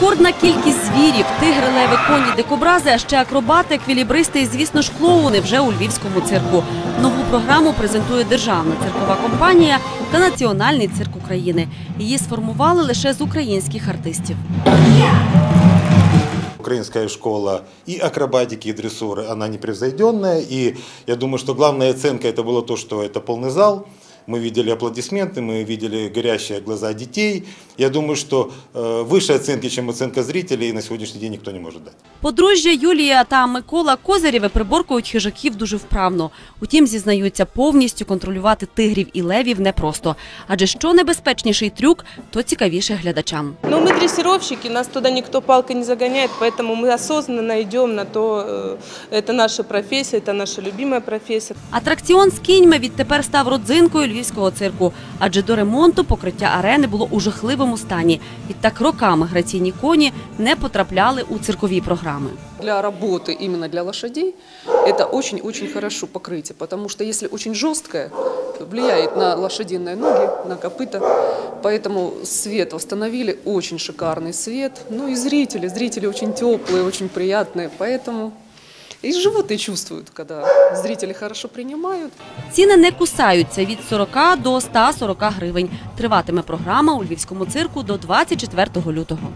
Рекордна кількість звірів, тигри, леви, коні, дикобрази, а ще акробати, еквілібристи і, звісно ж, клоуни вже у львівському цирку. Нову програму презентує державна циркова компанія та Національний цирк України. Її сформували лише з українських артистів. Украинская школа и акробатики, и дрессуры, она непревзойденная. И я думаю, что главная оценка это было то, что это полный зал. Мы видели аплодисменты, мы видели горящие глаза детей. Я думаю, что э, выше оценки, чем оценка зрителей, на сегодняшний день никто не может дать. Подружжя Юлія та Микола Козирєви приборкують хижаків дуже вправно. Утім, зізнаються, повністю контролювати тигрів і левів непросто. Адже що небезпечніший трюк, то цікавіше глядачам. Но мы дрессировщики, нас туда никто палкой не загоняет, поэтому мы осознанно идем на то, э, это наша профессия, это наша любимая профессия. Атракціон з кіньми відтепер став родзинкою львівського цирку, адже до ремонту покриття арени було у жахливому стані. Відтак роками граційні коні не потрапляли у циркові програми. Для работы именно для лошадей это очень-очень хорошо покрытие, потому что если очень жесткое, влияет на лошадиные ноги, на копыта. Поэтому свет восстановили, очень шикарный свет. Ну и зрители, зрители очень теплые, очень приятные, поэтому и животные чувствуют, когда зрители хорошо принимают. Ціни не кусаються від 40 до 140 гривень. Триватиме програма у львівському цирку до 24 лютого.